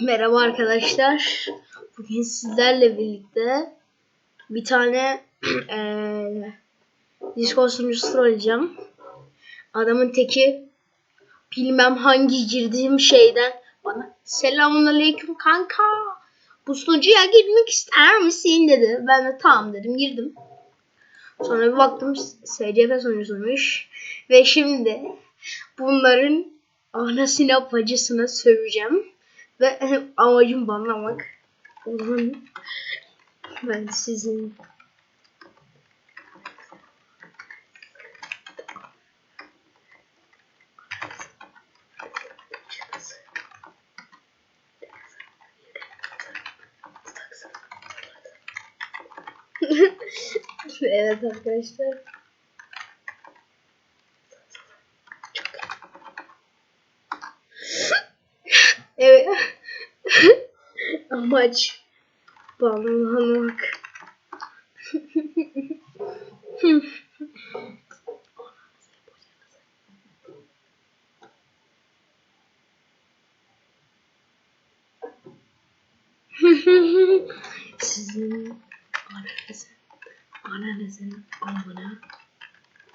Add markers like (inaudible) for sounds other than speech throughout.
Merhaba arkadaşlar. Bugün sizlerle birlikte bir tane (clears throat) eee Discord sunucusu trolleyeceğim. Adamın teki bilmem hangi girdiğim şeyden bana selamun aleyküm kanka. Bu sunucuya girmek ister misin dedi. Ben de tamam dedim girdim. Sonra bir baktım SCP sunucusuymuş. Ve şimdi bunların anasına bacısına söveceğim. Ve amacım banlamak. Zaman ben sizin (laughs) evet arkadaşlar. much bum homework. Susan, Anna, listen. Anna, listen. Anna,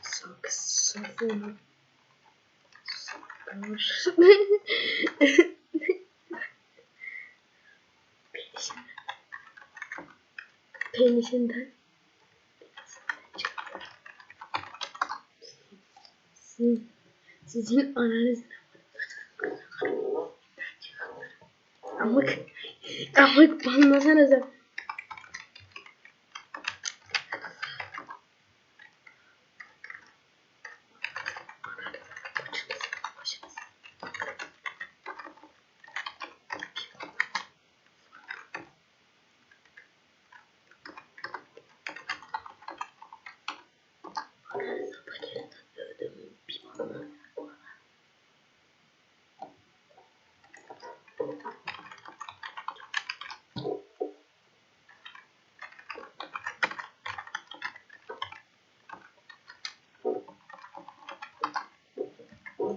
sucks so full. Penisinden sizin, sizin ananızın amık amık banlasanıza.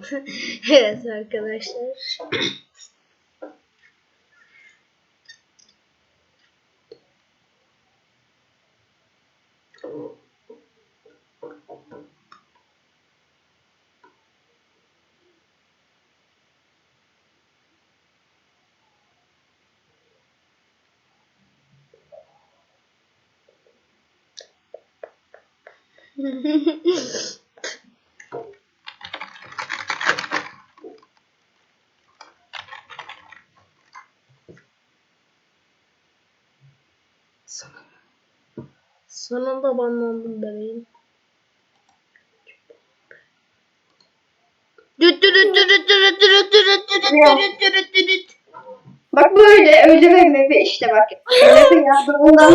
(laughs) evet arkadaşlar. (laughs) Sonunda. Sonunda banlandım bebeğim. Bak böyle öyle vermek işte bak. Öyle yardım ondan